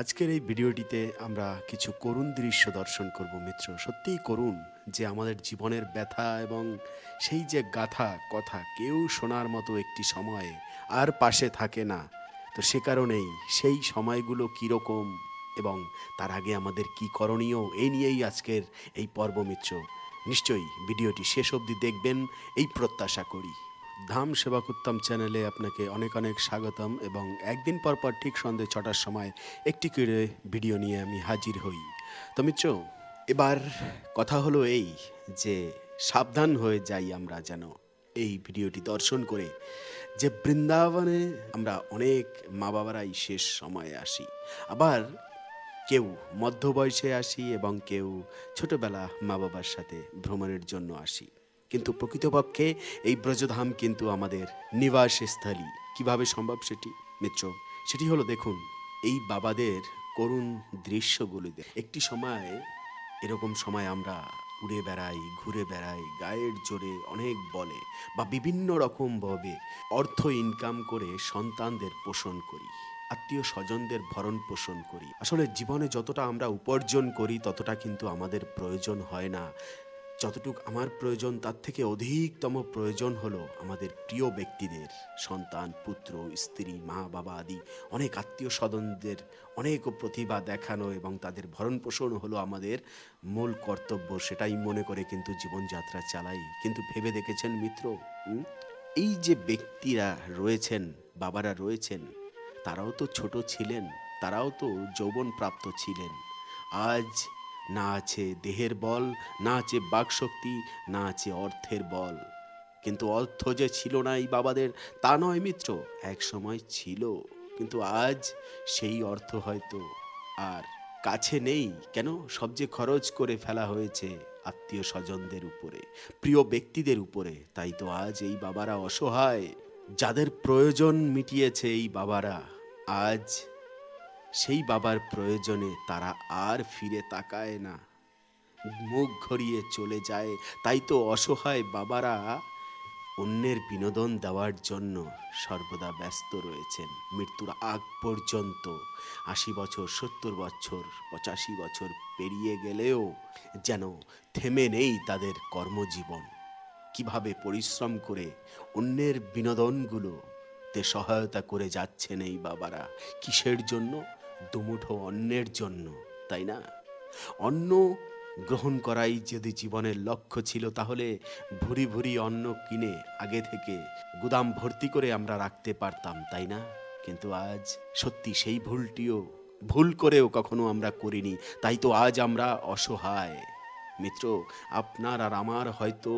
আজকের এই ভিডিওটিতে আমরা কিছু করুণ দৃশ্য দর্শন করব, মিত্র। সত্যিই করুণ যে আমাদের জীবনের ব্যথা এবং সেই যে গাথা কথা কেউ শোনার মতো একটি সময়ে আর পাশে থাকে না। তো সে কারণেই সেই সময়গুলো কীরকম এবং তার আগে আমাদের কি করণীয় এই নিয়েই আজকের এই পর্ব, মিত্র। নিশ্চয়ই ভিডিওটি শেষ অবধি দেখবেন, এই প্রত্যাশা করি। ধাম সেবা সেবাকুত্তম চ্যানেলে আপনাকে অনেক অনেক স্বাগতম এবং একদিন পর পর ঠিক সন্ধ্যে ছটার সময় একটি করে ভিডিও নিয়ে আমি হাজির হই। তো মিত্র, এবার কথা হলো এই যে সাবধান হয়ে যাই আমরা যেন এই ভিডিওটি দর্শন করে যে বৃন্দাবনে আমরা অনেক মা বাবারাই শেষ সময়ে আসি। আবার কেউ মধ্য বয়সে আসি এবং কেউ ছোটবেলা মা বাবার সাথে ভ্রমণের জন্য আসি। কিন্তু প্রকৃতপক্ষে এই ব্রজধাম কিন্তু আমাদের নিবাসস্থলী। কীভাবে সম্ভব সেটি? মিত্র, সেটি হলো দেখুন, এই বাবাদের করুণ দৃশ্যগুলিতে একটি সময়, এরকম সময় আমরা উড়ে বেড়াই, ঘুরে বেড়াই, গায়ের জোরে অনেক বলে বা বিভিন্ন রকমভাবে অর্থ ইনকাম করে সন্তানদের পোষণ করি, আত্মীয় স্বজনদের ভরণ পোষণ করি। আসলে জীবনে যতটা আমরা উপার্জন করি, ততটা কিন্তু আমাদের প্রয়োজন হয় না। যতটুক আমার প্রয়োজন, তার থেকে অধিকতম প্রয়োজন হলো আমাদের প্রিয় ব্যক্তিদের, সন্তান, পুত্র, স্ত্রী, মা, বাবা আদি, অনেক আত্মীয় স্বজনদের অনেক প্রতিভা দেখানো এবং তাদের ভরণ পোষণ হলো আমাদের মূল কর্তব্য, সেটাই মনে করে কিন্তু জীবনযাত্রা চালাই। কিন্তু ভেবে দেখেছেন মিত্র এই যে ব্যক্তিরা রয়েছেন, বাবারা রয়েছেন, তারাও তো ছোট ছিলেন, তারাও তো যৌবন প্রাপ্ত ছিলেন। আজ না আছে দেহের বল, না আছে বাকশক্তি, না আছে অর্থের বল। কিন্তু অর্থ যে ছিল না এই বাবাদের, তা নয় মিত্র, এক সময় ছিল। কিন্তু আজ সেই অর্থ হয়তো আর কাছে নেই। কেন? সব যে খরচ করে ফেলা হয়েছে আত্মীয় স্বজনদের উপরে, প্রিয় ব্যক্তিদের উপরে, তাই তো আজ এই বাবারা অসহায়। যাদের প্রয়োজন মিটিয়েছে এই বাবারা, আজ সেই বাবার প্রয়োজনে তারা আর ফিরে তাকায় না। মুখ ঘরিয়ে চলে যায়। তাই তো অসহায় বাবারা অন্যের বিনোদন দেওয়ার জন্য সর্বদা ব্যস্ত রয়েছেন। মৃত্যুর আগ পর্যন্ত আশি বছর, সত্তর বছর, পঁচাশি বছর পেরিয়ে গেলেও যেন থেমে নেই তাদের কর্মজীবন। কীভাবে পরিশ্রম করে অন্যের বিনোদনগুলো তে সহায়তা করে যাচ্ছেন এই বাবারা? কিসের জন্য? দুমুঠো অন্যের জন্য, তাই না? অন্ন গ্রহণ করাই যদি জীবনের লক্ষ্য ছিল, তাহলে ভুরি ভুরি অন্ন কিনে আগে থেকে গুদাম ভর্তি করে আমরা রাখতে পারতাম, তাই না? কিন্তু আজ সত্যি সেই ভুলটিও, ভুল করেও কখনো আমরা করিনি, তাই তো আজ আমরা অসহায়। মিত্র, আপনার আর আমার হয়তো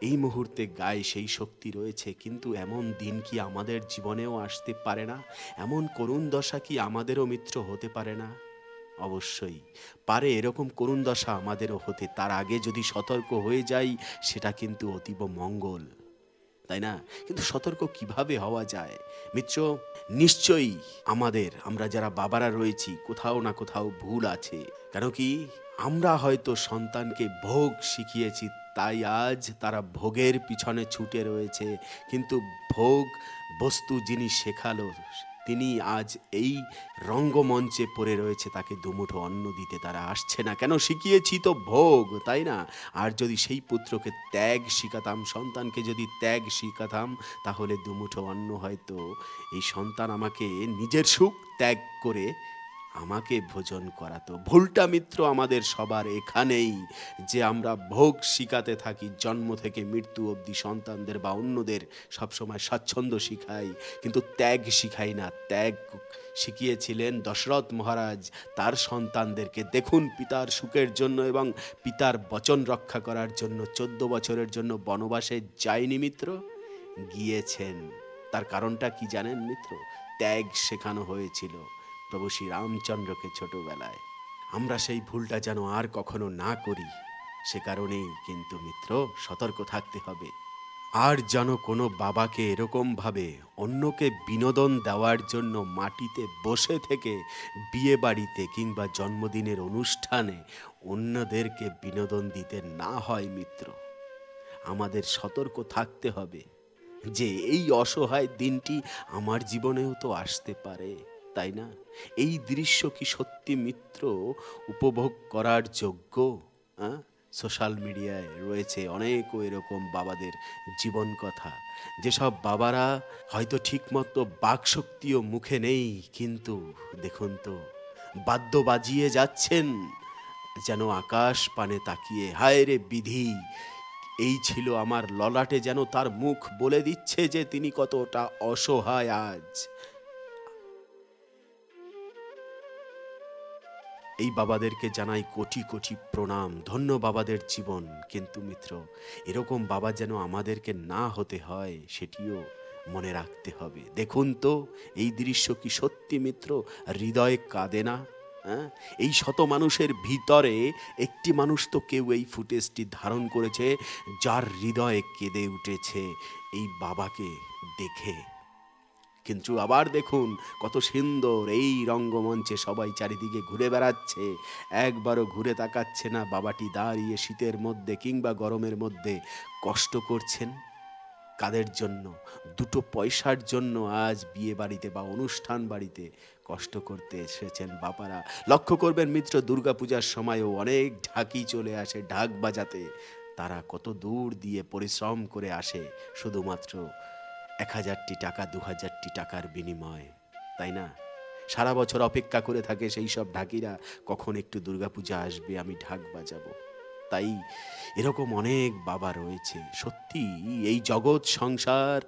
এই মুহূর্তে গায়ে সেই শক্তি রয়েছে, কিন্তু এমন দিন কি আমাদের জীবনেও আসতে পারে না? এমন করুণ দশা কি আমাদেরও মিত্র হতে পারে না? অবশ্যই পারে এরকম করুণ দশা আমাদেরও হতে, তার আগে যদি সতর্ক হয়ে যাই, সেটা কিন্তু অতীব মঙ্গল। তাই না? কিন্তু সতর্ক কীভাবে হওয়া যায়? মিত্র, নিশ্চয়ই আমাদের, আমরা যারা বাবারা রয়েছি, কোথাও না কোথাও ভুল আছে। কেন কি? আমরা হয়তো সন্তানকে ভোগ শিখিয়েছি, তাই আজ তারা ভোগের পিছনে ছুটে রয়েছে। কিন্তু ভোগ বস্তু যিনি শেখালো, তিনি আজ এই রঙ্গমঞ্চে পড়ে রয়েছে, তাকে দুমুঠো অন্ন দিতে তারা আসছে না। কেন? শিখিয়েছি তো ভোগ, তাই না? আর যদি সেই পুত্রকে ত্যাগ শিখাতাম, সন্তানকে যদি ত্যাগ শিখাতাম, তাহলে দুমুঠো অন্ন হয়তো এই সন্তান আমাকে নিজের সুখ ত্যাগ করে আমাকে ভোজন করাতো। ভুলটা মিত্র আমাদের সবার এখানেই। যে আমরা ভোগ শিখাতে থাকি, জন্ম থেকে মৃত্যু অবধি সন্তানদের বা অন্যদের সবসময় স্বাচ্ছন্দ্য শিখাই। কিন্তু ত্যাগ শিখাই না। ত্যাগ শিখিয়েছিলেন দশরথ মহারাজ। তার সন্তানদেরকে দেখুন পিতার সুখের জন্য এবং পিতার বচন রক্ষা করার জন্য, চোদ্দ বছরের জন্য বনবাসে যায়নি মিত্র? গিয়েছেন। তার কারণটা কি জানেন মিত্র? ত্যাগ শেখানো হয়েছিল। প্রভু শ্রী রামচন্দ্রকে ছোটবেলায়। আমরা সেই ভুলটা যেন আর কখনো না করি, সে কারণেই কিন্তু মিত্র, সতর্ক থাকতে হবে। আর যেন কোনো বাবাকে এরকমভাবে অন্যকে বিনোদন দেওয়ার জন্য মাটিতে বসে থেকে বিয়ে বাড়িতে কিংবা জন্মদিনের অনুষ্ঠানে অন্যদেরকে বিনোদন দিতে না হয় মিত্র। আমাদের সতর্ক থাকতে হবে যে এই অসহায় দিনটি আমার জীবনেও তো আসতে পারে। তাই না? এই দৃশ্য কি সত্যি মিত্র উপভোগ করার যোগ্য? হ্যাঁ সোশ্যাল মিডিয়ায় রয়েছে অনেকও এরকম বাবাদের জীবন কথা। যেসব বাবারা হয়তো ঠিকমতো বাকশক্তিও মুখে নেই, কিন্তু দেখুন তো, বাদ্য বাজিয়ে যাচ্ছেন, যেন আকাশ পানে তাকিয়ে, হায় রে বিধি, এই ছিল আমার ললাটে যেন তার মুখ বলে দিচ্ছে যে তিনি কতটা অসহায় আজ। এই বাবাদেরকে জানাই কোটি কোটি প্রণাম। ধন্য বাবাদের জীবন। কিন্তু মিত্র, এরকম বাবা যেন আমাদেরকে না হতে হয়, সেটিও মনে রাখতে হবে। দেখুন তো, এই দৃশ্য কি সত্যি মিত্র? হৃদয়ে কাঁদে না? হ্যাঁ? এই শত মানুষের ভিতরে একটি মানুষ তো কেউ এই ফুটেজটি ধারণ করেছে, যার হৃদয়ে কেঁদে উঠেছে। এই বাবাকে দেখে কিন্তু আবার দেখুন কত সুন্দর এই রঙ্গমঞ্চে সবাই চারিদিকে ঘুরে বেড়াচ্ছে। একবারও ঘুরে তাকাচ্ছে না বাবাটি দাঁড়িয়ে শীতের মধ্যে কিংবা গরমের মধ্যে। কষ্ট করছেন? কাদের জন্য? দুটো পয়সার জন্য আজ বিয়ে বাড়িতে বা অনুষ্ঠান বাড়িতে কষ্ট করতে এসেছেন বাপারা লক্ষ্য করবেন মিত্র, দুর্গাপূজার সময়ও অনেক ঢাকি চলে আসে ঢাক বাজাতে। তারা কত দূর দিয়ে পরিশ্রম করে আসে। শুধুমাত্র এক হাজারটি টাকা দু হাজারটি টাকার বিনিময়ে, তাই না? সারা বছর অপেক্ষা করে থাকে সেই সব ঢাকিরা, কখন একটু দুর্গাপূজা আসবে, আমি ঢাক বাজাবো। তাই এরকম অনেক বাবা রয়েছে, সত্যি এই জগৎ সংসার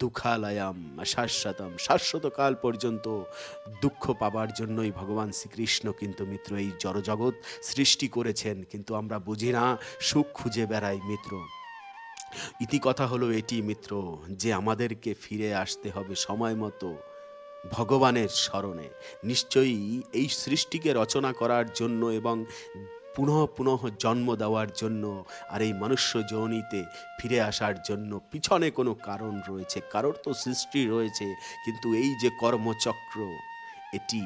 দুঃখালয়াম, শাশ্বতম। শাশ্বতকাল পর্যন্ত দুঃখ পাবার জন্যই ভগবান শ্রীকৃষ্ণ কিন্তু মিত্র এই জড়জগৎ সৃষ্টি করেছেন, কিন্তু আমরা বুঝি না, সুখ খুঁজে বেড়াই মিত্র। ইতি কথা হলো এটি, মিত্র, যে আমাদেরকে ফিরে আসতে হবে সময় মতো ভগবানের স্মরণে। নিশ্চয়ই এই সৃষ্টিকে রচনা করার জন্য এবং পুনঃ পুনঃ জন্ম দেওয়ার জন্য আর এই মনুষ্য যৌনিতে ফিরে আসার জন্য পিছনে কোনো কারণ রয়েছে। কারোর তো সৃষ্টি রয়েছে, কিন্তু এই যে কর্মচক্র, এটি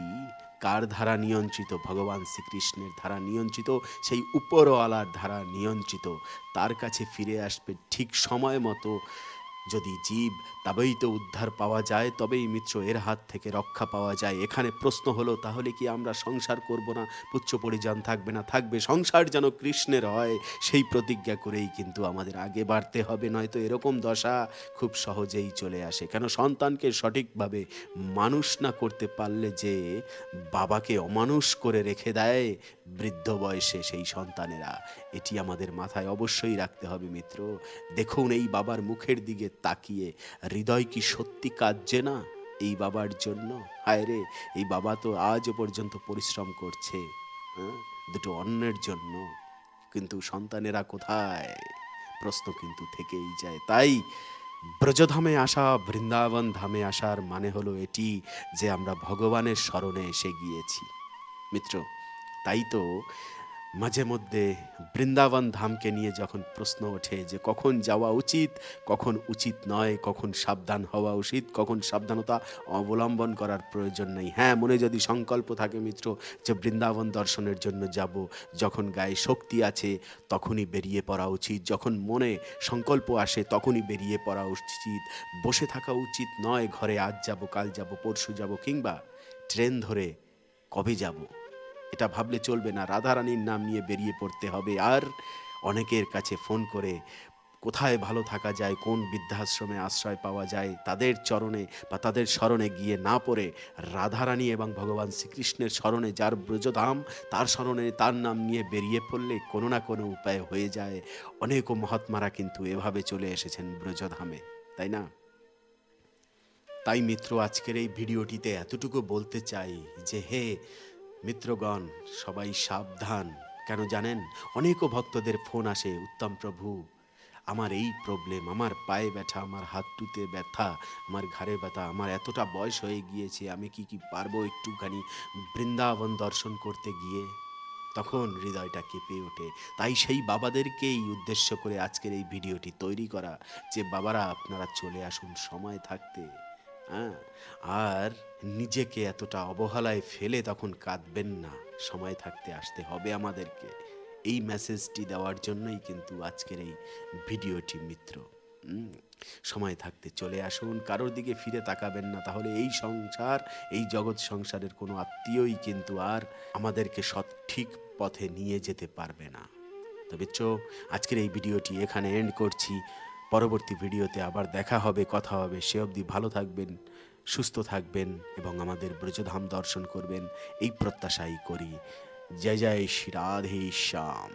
কার ধারা নিয়ন্ত্রিত? ভগবান শ্রীকৃষ্ণের ধারা নিয়ন্ত্রিত, সেই উপরওয়ালার ধারা নিয়ন্ত্রিত। তার কাছে ফিরে আসবে ঠিক সময় মতো যদি জীব তবেই তো উদ্ধার পাওয়া যায়, তবেই মিত্র এর হাত থেকে রক্ষা পাওয়া যায়। এখানে প্রশ্ন হলো, তাহলে কি আমরা সংসার করব না? পুচ্ছ পরিজন থাকবে না, থাকবে। সংসার যেন কৃষ্ণের হয়, সেই প্রতিজ্ঞা করেই কিন্তু আমাদের আগে বাড়তে হবে। নয়তো এরকম দশা খুব সহজেই চলে আসে। কেন সন্তানকে সঠিকভাবে মানুষ না করতে পারলে যে বাবাকে অমানুষ করে রেখে দেয় বৃদ্ধ বয়সে সেই সন্তানেরা, এটি আমাদের মাথায় অবশ্যই রাখতে হবে মিত্র। দেখুন, এই বাবার মুখের দিকে তাকিয়ে, হৃদয় কি সত্যি কাঁদছে না এই বাবার জন্য? হায় রে, এই বাবা তো আজও পর্যন্ত পরিশ্রম করছে হ্যাঁ? দুটো অন্যের জন্য। কিন্তু সন্তানেরা কোথায়? প্রশ্ন কিন্তু থেকেই যায়। তাই ব্রজধামে আসা, বৃন্দাবন ধামে আসার মানে হলো এটি যে আমরা ভগবানের স্মরণে এসে গিয়েছি। মিত্র, তাই তো মাঝে মধ্যে বৃন্দাবন ধামকে নিয়ে যখন প্রশ্ন ওঠে যে কখন যাওয়া উচিত, কখন উচিত নয়, কখন সাবধান হওয়া উচিত, কখন সাবধানতা অবলম্বন করার প্রয়োজন নেই। হ্যাঁ মনে যদি সংকল্প থাকে মিত্র যে বৃন্দাবন দর্শনের জন্য যাব, যখন গায়ে শক্তি আছে তখনই বেরিয়ে পড়া উচিত, যখন মনে সংকল্প আসে তখনই বেরিয়ে পড়া উচিত। বসে থাকা উচিত নয়, ঘরে আজ যাব, কাল যাব, পরশু যাব কিংবা ট্রেন ধরে কবে যাব? এটা ভাবলে চলবে না। রাধারানীর নাম নিয়ে বেরিয়ে পড়তে হবে। আর অনেকের কাছে ফোন করে কোথায় ভালো থাকা যায়, কোন বৃদ্ধাশ্রমে আশ্রয় পাওয়া যায়, তাদের চরণে বা তাদের স্মরণে গিয়ে না পড়ে রাধারানী এবং ভগবান শ্রীকৃষ্ণের স্মরণে যার ব্রজধাম, তার স্মরণে তার নাম নিয়ে বেরিয়ে পড়লে কোনো না কোনো উপায় হয়ে যায়। অনেক মহাত্মারা কিন্তু এভাবে চলে এসেছেন ব্রজধামে, তাই না? তাই মিত্র, আজকের এই ভিডিওটিতে এতটুকু বলতে চাই যে হে মিত্রগণ, সবাই সাবধান। কেন জানেন? অনেকও ভক্তদের ফোন আসে, উত্তম প্রভু, আমার এই প্রবলেম আমার পায়ে ব্যথা, আমার হাতটুতে ব্যথা, আমার ঘাড়ে ব্যথা, আমার এতটা বয়স হয়ে গিয়েছে, আমি কি কি পারব একটুখানি বৃন্দাবন দর্শন করতে গিয়ে? তখন হৃদয়টা কেঁপে ওঠে। তাই সেই বাবাদেরকেই উদ্দেশ্য করে আজকের এই ভিডিওটি তৈরি করা, যে বাবারা আপনারা চলে আসুন সময় থাকতে। হ্যাঁ? আর নিজেকে এতটা অবহেলায় ফেলে তখন কাঁদবেন না। সময় থাকতে আসতে হবে আমাদেরকে। এই মেসেজটি দেওয়ার জন্যই কিন্তু আজকের এই ভিডিওটি মিত্র। সময় থাকতে চলে আসুন। কারোর দিকে ফিরে তাকাবেন না। তাহলে এই সংসার, এই জগৎ সংসারের কোনো আত্মীয়ই কিন্তু আর আমাদেরকে সঠিক পথে নিয়ে যেতে পারবে না। তবে চো, আজকের এই ভিডিওটি এখানে এন্ড করছি। পরবর্তী ভিডিওতে আবার দেখা হবে, কথা হবে। সে অবধি ভালো থাকবেন, সুস্থ থাকবেন এবং আমাদের ব্রজধাম দর্শন করবেন। এই প্রত্যাশাই করি। জয় জয়, শ্রী রাধে, শ্যাম।